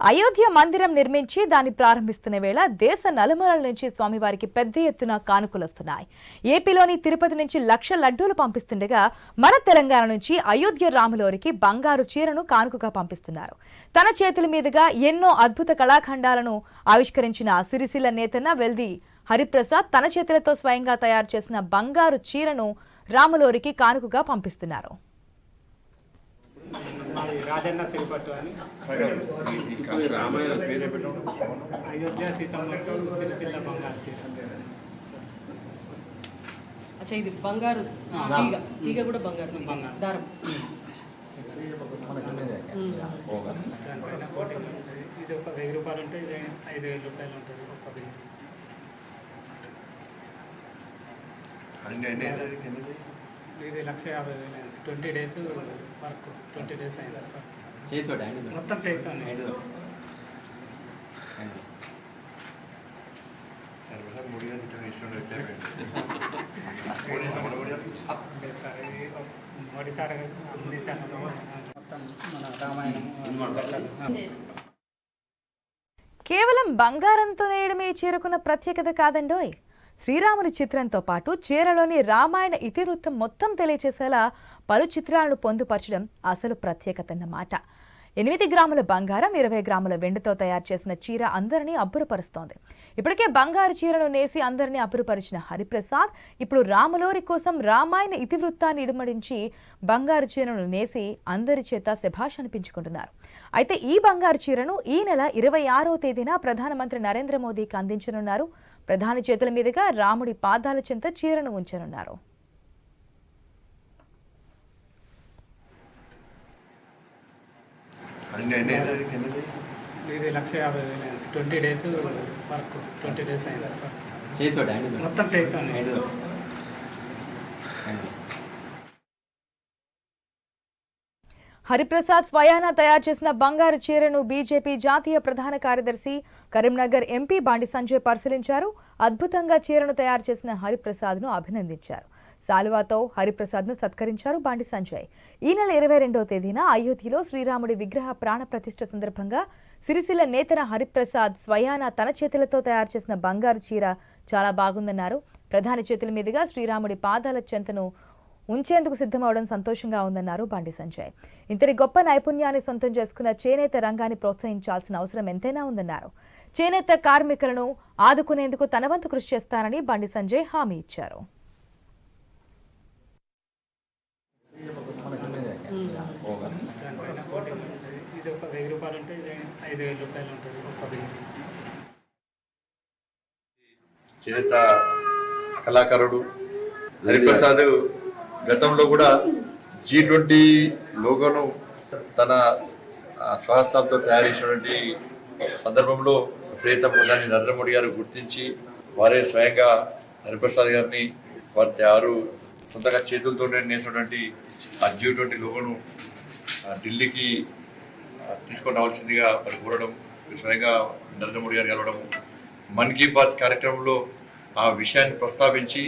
అయోధ్య మందిరం నిర్మించి దాన్ని ప్రారంభిస్తున్న వేళ దేశ నలుమూలల నుంచి స్వామివారికి పెద్ద ఎత్తున కానుకలొస్తున్నాయి ఏపీలోని తిరుపతి నుంచి లక్ష లడ్డూలు పంపిస్తుండగా మన తెలంగాణ నుంచి అయోధ్య రాములోరికి బంగారు చీరను కానుకగా పంపిస్తున్నారు. తన చేతుల మీదుగా ఎన్నో అద్భుత కళాఖండాలను ఆవిష్కరించిన సిరిసిల్ల నేతన్న వెల్ది హరిప్రసాద్ తన చేతులతో స్వయంగా తయారు చేసిన బంగారు చీరను రాములోరికి కానుకగా పంపిస్తున్నారు. మాది రాజన్న సిరిపట్టు అని. రామాయణ పేరే పెట్టడం అయోధ్య సీతమ్మకు సిరిసిల్ల బంగారు అచ్చా ఇది బంగారు తీగ. తీగ కూడా బంగారు. బంగారు. దారం. ఇది ఒక వెయ్యి రూపాయలు ఉంటే ఇది ఐదు వేల రూపాయలు ఉంటుంది ఒక బిల్ ఇది లక్ష యాభై వేలు అయింది. Twenty days work twenty days అయింది. చేతితో మొత్తం సార్, ఇది అందించాను మన రామాయణం కేవలం బంగారంతో నేయడమే ఈ చీరకున్న ప్రత్యేకత కాదండోయ్. శ్రీరాముని చిత్రంతో పాటు చీరలోని రామాయణ ఇతివృత్తం మొత్తం తెలియచేసేలా పలు చిత్రాలను పొందుపరచడం అసలు ప్రత్యేకత అన్నమాట. ఎనిమిది గ్రాముల బంగారం ఇరవై గ్రాముల వెండితో తయారు చేసిన చీర అందరినీ అబ్బురపరుస్తోంది. ఇప్పటికే బంగారు చీరను నేసి అందరినీ అబ్బురపరిచిన హరిప్రసాద్ ఇప్పుడు రాములోరి కోసం రామాయణ ఇతివృత్తాన్ని ఇడుమడించి బంగారు చీరను నేసి అందరి చేత శభాష్ అనిపించుకుంటున్నారు. అయితే ఈ బంగారు చీరను ఈ నెల ఇరవై ఆరో తేదీన ప్రధానమంత్రి నరేంద్ర మోదీకి అందించనున్నారు ప్రధాని చేతుల మీదుగా రాముడి పాదాల చెంత చీరను ఉంచనున్నారు. ఇది లక్ష యాభై వేలు. Twenty days work twenty days అయింది. మొత్తం హరిప్రసాద్ స్వయానా తయారు చేసిన బంగారు చీరను బీజేపీ జాతీయ ప్రధాన కార్యదర్శి కరీంనగర్ ఎంపీ బాండి సంజయ్ పరిశీలించారు. అద్భుతంగా చీరను తయారు చేసిన హరిప్రసాద్ను అభినందించారు. సాలువాతో హరిప్రసాద్ను సత్కరించారు బాండి సంజయ్. ఈ నెల ఇరవై రెండవ తేదీన అయోధ్యలో శ్రీరాముడి విగ్రహ ప్రాణ ప్రతిష్ఠ సందర్భంగా సిరిసిల్ల నేతన హరిప్రసాద్ స్వయానా తన చేతులతో తయారు చేసిన బంగారు చీర చాలా బాగుందన్నారు. ప్రధాని చేతుల మీదుగా శ్రీరాముడి పాదాల చెంతను ఉంచేందుకు సిద్ధమవడం సంతోషంగా ఉందన్నారు బండి సంజయ్. ఇంతటి గొప్ప నైపుణ్యాన్ని సొంతం చేసుకున్న చేనేత రంగాన్ని ప్రోత్సహించాల్సిన అవసరం ఎంతైనా ఉందన్నారు. చేనేత కార్మికులను ఆదుకునేందుకు తన వంతు కృషి చేస్తానని బండి సంజయ్ హామీ ఇచ్చారు. ఇది ఒక వెయ్యి రూపాయలు ఇది ఐదు వేల రూపాయలు ఉంటుంది ఒక చేనేత కళాకారుడు హరిప్రసాద్ గతంలో కూడా జీ ట్వంటీ లోగోను తన ఆ, స్వహస్తాలతో తయారు చేసినటువంటి సందర్భంలో ప్రియతమ ప్రధాని నరేంద్ర మోడీ గారు గుర్తించి వారే స్వయంగా హరిప్రసాద్ గారిని వారి తయారు సొంతగా చేతులతో నేసినటువంటి ఆ జీ ట్వంటీ లోగోను ఆ, ఢిల్లీకి తీసుకొని రావాల్సిందిగా వారు కోరడం స్వయంగా నరేంద్ర మోడీ గారు కలవడం మన్ కీ బాత్ కార్యక్రమంలో ఆ విషయాన్ని ప్రస్తావించి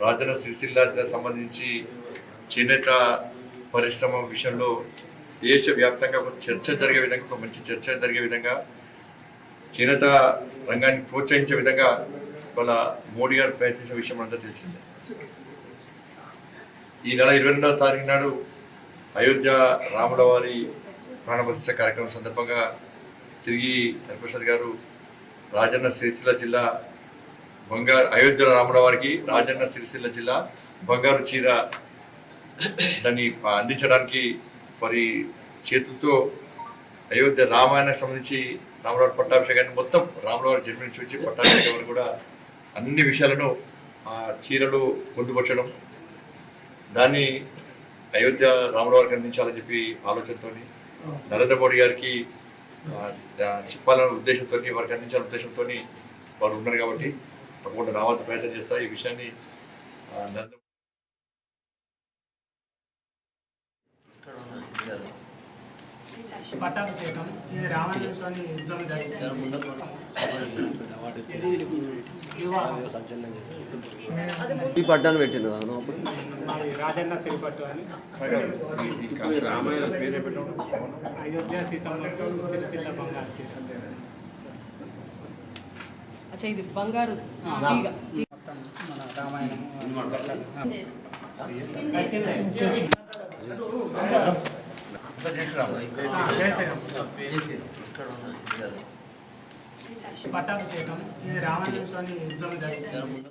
రాజన్న సిరిసిల్ల సంబంధించి చేనేత పరిశ్రమ విషయంలో దేశవ్యాప్తంగా ఒక చర్చ జరిగే విధంగా ఒక మంచి చర్చ జరిగే విధంగా చేనేత రంగాన్ని ప్రోత్సహించే విధంగా వాళ్ళ మోడీ గారు ప్రయత్నించిన విషయం అంతా తెలిసిందే. ఈ నెల ఇరవై రెండవ తారీఖు నాడు అయోధ్య రాముల వారి ప్రాణప్రతిష్ఠ కార్యక్రమం సందర్భంగా తిరిగి హరిప్రసాద్ గారు రాజన్న సిరిసిల్ల జిల్లా బంగారు అయోధ్య రామరావారికి రాజన్న సిరిసిల్ల జిల్లా బంగారు చీర దాన్ని అందించడానికి మరి చేతులతో అయోధ్య రామాయణకు సంబంధించి రామరావు పట్టాభిషేకాన్ని మొత్తం రామరావు జన్మ నుంచి వచ్చి పట్టాభిషేకం వరకు కూడా అన్ని విషయాలను చీరలు పొందుపరచడం దాన్ని అయోధ్య రామరావుకి అందించాలని చెప్పి ఆలోచనతో నరేంద్ర మోడీ గారికి చెప్పాలనే ఉద్దేశంతో వారికి అందించాలనే ఉద్దేశంతో వారు ఉన్నారు కాబట్టి తప్పకుండా నా వంతు ప్రయత్నం చేస్తా. ఈ విషయాన్ని పట్టాభిషేకం ఇది రామాయణంతో యుద్ధం పడ్డాను పెట్టిన అప్పుడు? మాది రాజన్న సిరిపట్టు అని. రామాయణ పేరే పెట్టడం. అయోధ్య సీతమ్మకు సిరిసిల్ల బంగారు అచ్చా ఇది బంగారు తీగ. మొత్తం మన రామాయణం పట్టాభిషేకం. ఇది రామాయణంతో యుద్ధం జరిగింది.